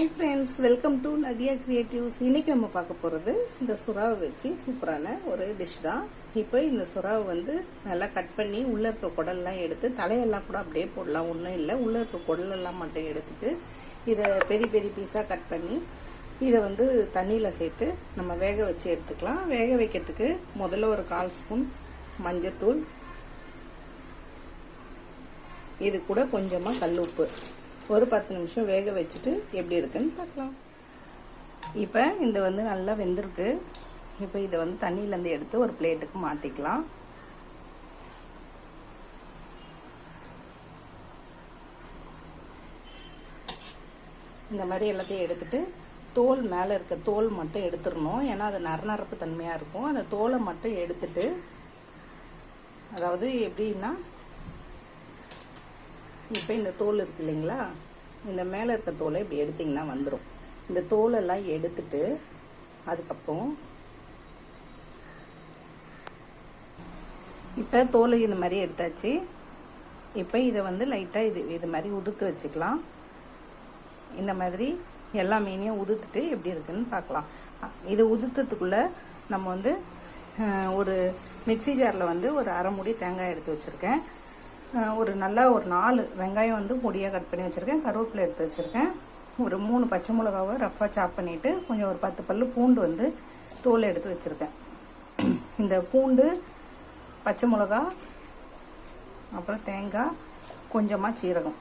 Hi friends welcome to Nadiya creatives இன்றைக்கி நம்ம பார்க்க போகிறது இந்த சுறாவை வச்சு சூப்பரான ஒரு டிஷ் தான். இப்போ இந்த சுறாவை வந்து நல்லா கட் பண்ணி உள்ளே இருக்க குடல்லாம் எடுத்து தலையெல்லாம் கூட அப்படியே போடலாம். ஒன்றும் இல்லை. உள்ளே இருக்க குடலெல்லாம் மட்டும் எடுத்துட்டு இதை பெரிய பெரிய பீஸாக கட் பண்ணி இதை வந்து தண்ணியில் சேர்த்து நம்ம வேக வச்சு எடுத்துக்கலாம். வேக வைக்கிறதுக்கு முதல்ல ஒரு கால் ஸ்பூன் மஞ்சத்தூள். இது கூட கொஞ்சமாக கல் உப்பு ஒரு பத்து நிமிஷம் வேக வச்சுட்டு எப்படி இருக்குன்னு பார்க்கலாம். இப்போ இந்த வந்து நல்லா வெந்திருக்கு. இப்போ இதை வந்து தண்ணியிலேருந்து எடுத்து ஒரு பிளேட்டுக்கு மாற்றிக்கலாம் இந்த மாதிரி எல்லாத்தையும் எடுத்துட்டு தோல் மேலே இருக்க தோல் மட்டும் எடுத்துடணும். ஏன்னா அது நரநரப்பு தன்மையாக இருக்கும். அந்த தோலை மட்டும் எடுத்துட்டு அதாவது எப்படின்னா இப்போ இந்த தோல் இருக்கு இல்லைங்களா? இந்த மேலே இருக்க தோலை இப்படி எடுத்திங்கன்னா வந்துடும் இந்த தோலெல்லாம் எடுத்துட்டு அதுக்கப்புறம் இப்போ தோலை இந்த மாதிரி எடுத்தாச்சு. இப்போ இதை வந்து லைட்டாக இது இது மாதிரி உதுத்து வச்சுக்கலாம். இந்த மாதிரி எல்லா மீனையும் உதுத்துட்டு எப்படி இருக்குன்னு பார்க்கலாம். இது உதுத்ததுக்குள்ளே நம்ம வந்து ஒரு மிக்சி ஜாரில் வந்து ஒரு அரை மூடி தேங்காய் எடுத்து வச்சுருக்கேன். ஒரு நல்லா ஒரு நாலு வெங்காயம் வந்து பொடியாக கட் பண்ணி வச்சுருக்கேன். கருவேப்பிலை எடுத்து வச்சுருக்கேன். ஒரு மூணு பச்சை மிளகாவை ரஃப்பாக சாப் பண்ணிவிட்டு கொஞ்சம் ஒரு பத்து பல்லு பூண்டு வந்து தோல் எடுத்து வச்சுருக்கேன். இந்த பூண்டு பச்சை மிளகா அப்புறம் தேங்காய் கொஞ்சமாக சீரகம்.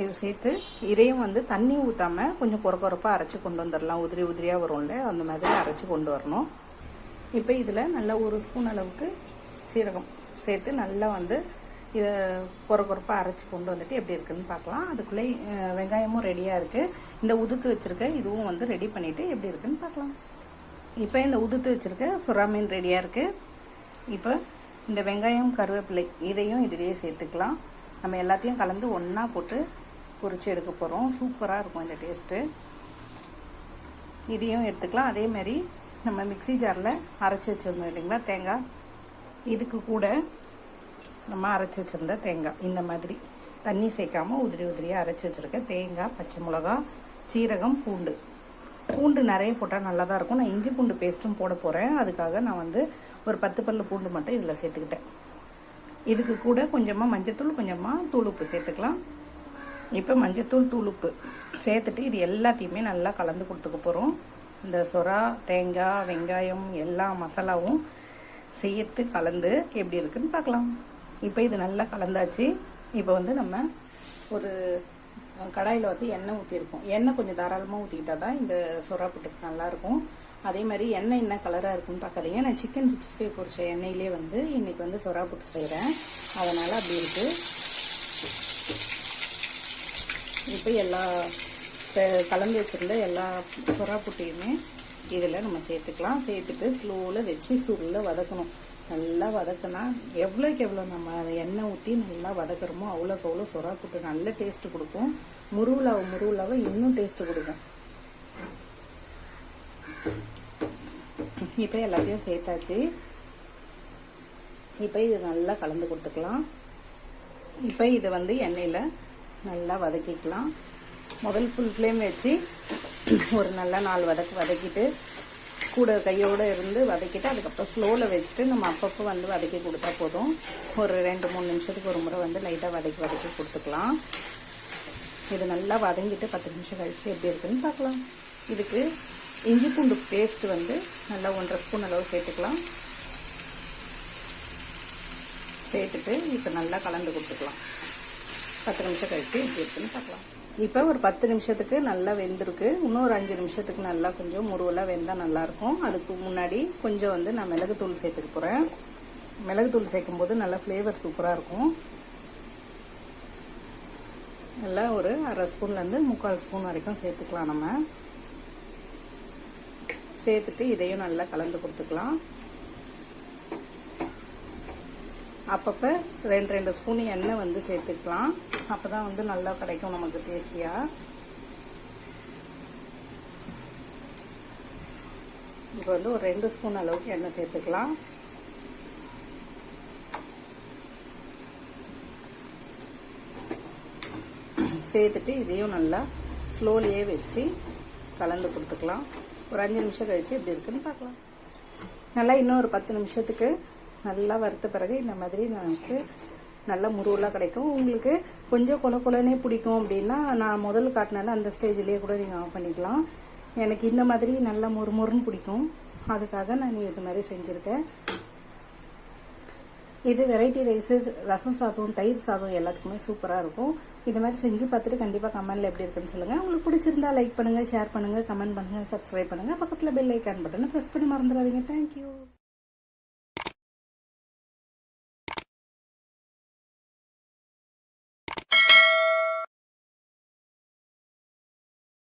இது சேர்த்து இதையும் வந்து தண்ணி ஊற்றாமல் கொஞ்சம் குறை குறைப்பாக அரைச்சி கொண்டு வந்துடலாம் உதிரி உதிரியாக வரும்ல அந்த மாதிரி அரைச்சி கொண்டு வரணும். இப்போ இதில் நல்லா ஒரு ஸ்பூன் அளவுக்கு சீரகம். சேர்த்து நல்லா வந்து இதை குறை குறைப்பாக அரைச்சி கொண்டு வந்துட்டு எப்படி இருக்குன்னு பார்க்கலாம். அதுக்குள்ளே வெங்காயமும் ரெடியாக இருக்குது இந்த உதுத்து வச்சுருக்க இதுவும் வந்து ரெடி பண்ணிவிட்டு எப்படி இருக்குன்னு பார்க்கலாம். இப்போ இந்த உதுத்து வச்சுருக்க சுறா மீன் ரெடியாக இருக்குது இப்போ இந்த வெங்காயம் கருவேப்பிலை இதையும் இதிலேயே சேர்த்துக்கலாம். நம்ம எல்லாத்தையும் கலந்து ஒன்றா போட்டு பொறிச்சு எடுக்க போகிறோம் சூப்பராக இருக்கும் இந்த டேஸ்ட்டு இதையும் எடுத்துக்கலாம். அதேமாதிரி நம்ம மிக்சி ஜாரில் அரைச்சி வச்சுருந்தோம் இல்லைங்களா தேங்காய். இதுக்கு கூட நம்ம அரைச்சி வச்சுருந்த தேங்காய். இந்த மாதிரி தண்ணி சேர்க்காமல் உதிரி உதிரியாக அரைச்சி வச்சுருக்கேன் தேங்காய் பச்சை மிளகா சீரகம் பூண்டு. பூண்டு நிறைய போட்டால் நல்லா தான் இருக்கும். நான் இஞ்சி பூண்டு பேஸ்ட்டும் போட போகிறேன் அதுக்காக நான் வந்து ஒரு பத்து பல்லு பூண்டு மட்டும் இதில் சேர்த்துக்கிட்டேன். இதுக்கு கூட கொஞ்சமாக மஞ்சத்தூள் கொஞ்சமாக தூளுப்பு சேர்த்துக்கலாம். இப்போ மஞ்சத்தூள் தூளுப்பு சேர்த்துட்டு இது எல்லாத்தையுமே நல்லா கலந்து கொடுத்துக்க போகிறோம் இந்த சொரா தேங்காய் வெங்காயம் எல்லா மசாலாவும் சேர்த்து கலந்து எப்படி இருக்குன்னு பார்க்கலாம். இப்போ இது நல்லா கலந்தாச்சு. இப்போ வந்து நம்ம ஒரு கடாயில் வந்து எண்ணெய் ஊற்றிருக்கோம் எண்ணெய் கொஞ்சம் தாராளமாக ஊற்றிக்கிட்டா தான் இந்த சுறா புட்டுக்கு நல்லாயிருக்கும் அதே மாதிரி எண்ணெய் என்ன கலராக இருக்குன்னு பார்க்காதீங்க. நான் சிக்கன் சிக்ஸ்டி ஃபைவ் பொரிச்ச எண்ணெயிலே வந்து இன்றைக்கி வந்து சுறா புட்டு செய்கிறேன் அதனால் அப்படி இருக்குது இப்போ எல்லா கலந்து வச்சுருந்த எல்லா சுறா புட்டையுமே இதில் நம்ம சேர்த்துக்கலாம். சேர்த்துட்டு ஸ்லோவில் வச்சு சுருளில் வதக்கணும். நல்லா வதக்கினா எவ்வளோக்கு எவ்வளோ நம்ம எண்ணெய் ஊற்றி நல்லா வதக்குறோமோ அவ்வளோக்கு அவ்வளோ சுறா கூட்டு நல்ல டேஸ்ட்டு கொடுக்கும். முருவுலாவை முருவுலாவை இன்னும் டேஸ்ட்டு கொடுக்கும். இப்போ எல்லாத்தையும் சேர்த்தாச்சு. இப்போ இது நல்லா கலந்து கொடுத்துக்கலாம். இப்போ இதை வந்து எண்ணெயில் நல்லா வதக்கிக்கலாம். முதல் ஃபுல் ஃப்ளேம் வச்சு ஒரு நல்ல நாள் வதக்கு வதக்கிட்டு கூட கையோடு இருந்து வதக்கிட்டு அதுக்கப்புறம் ஸ்லோவில் வச்சுட்டு நம்ம அப்பப்போ வந்து வதக்கி கொடுத்தா போதும். ஒரு ரெண்டு மூணு நிமிஷத்துக்கு ஒரு முறை வந்து லைட்டாக வதக்கி வதக்கி கொடுத்துக்கலாம். இது நல்லா வதங்கிட்டு பத்து நிமிஷம் கழித்து எப்படி இருக்குதுன்னு பார்க்கலாம். இதுக்கு இஞ்சி பூண்டு பேஸ்ட் வந்து நல்லா ஒன்றரை ஸ்பூன் அளவு சேர்த்துக்கலாம். சேர்த்துட்டு இப்போ நல்லா கலந்து கொடுத்துக்கலாம். பத்து நிமிஷம் கழித்து எப்படி இருக்குன்னு பார்க்கலாம். இப்போ ஒரு பத்து நிமிஷத்துக்கு நல்லா வெந்திருக்கு. இன்னும் ஒரு அஞ்சு நிமிஷத்துக்கு நல்லா கொஞ்சம் முருவலாக வெந்தால் நல்லாயிருக்கும் அதுக்கு முன்னாடி கொஞ்சம் வந்து நான் மிளகுத்தூள் சேர்த்துக்க போகிறேன் மிளகுத்தூள் சேர்க்கும் போது நல்லா ஃப்ளேவர் சூப்பராக இருக்கும். நல்லா ஒரு அரை ஸ்பூன்லேருந்து முக்கால் ஸ்பூன் வரைக்கும் சேர்த்துக்கலாம் நம்ம. சேர்த்துட்டு இதையும் நல்லா கலந்து கொடுத்துக்கலாம். அப்பப்போ ரெண்டு ரெண்டு ஸ்பூன் எண்ணெய் வந்து சேர்த்துக்கலாம். அப்போ தான் வந்து நல்லா கிடைக்கும் நமக்கு டேஸ்டியாக இப்போ வந்து ஒரு ரெண்டு ஸ்பூன் அளவுக்கு எண்ணெய் சேர்த்துக்கலாம். சேர்த்துட்டு இதையும் நல்லா ஸ்லோலியே வச்சு கலந்து கொடுத்துக்கலாம். ஒரு அஞ்சு நிமிஷம் கழித்து எப்படி இருக்குன்னு பார்க்கலாம். நல்லா இன்னும் ஒரு பத்து நிமிஷத்துக்கு நல்லா வறுத்த பிறகு இந்த மாதிரி நமக்கு நல்ல முருவலாக கிடைக்கும். உங்களுக்கு கொஞ்சம் கொல கொலனே பிடிக்கும் அப்படின்னா நான் முதல்ல காட்டினால அந்த ஸ்டேஜ்லேயே கூட நீங்கள் ஆஃப் பண்ணிக்கலாம். எனக்கு இந்த மாதிரி நல்லா மொறு மொறுன்னு பிடிக்கும். அதுக்காக நான் இது மாதிரி செஞ்சுருக்கேன். இது வெரைட்டி ரைஸு ரசம் சாதம் தயிர் சாதம் எல்லாத்துக்குமே சூப்பராக இருக்கும். இது மாதிரி செஞ்சு பார்த்துட்டு கண்டிப்பாக கமெண்டில் எப்படி இருக்குன்னு சொல்லுங்கள் உங்களுக்கு பிடிச்சிருந்தா லைக் பண்ணுங்கள் ஷேர் பண்ணுங்கள் கமெண்ட் பண்ணுங்கள் சப்ஸ்கிரைப் பண்ணுங்கள் பக்கத்தில் பெல் ஐக்கான் பட்டனை ப்ரெஸ் பண்ணி மறந்துடாதீங்க. தேங்க்யூ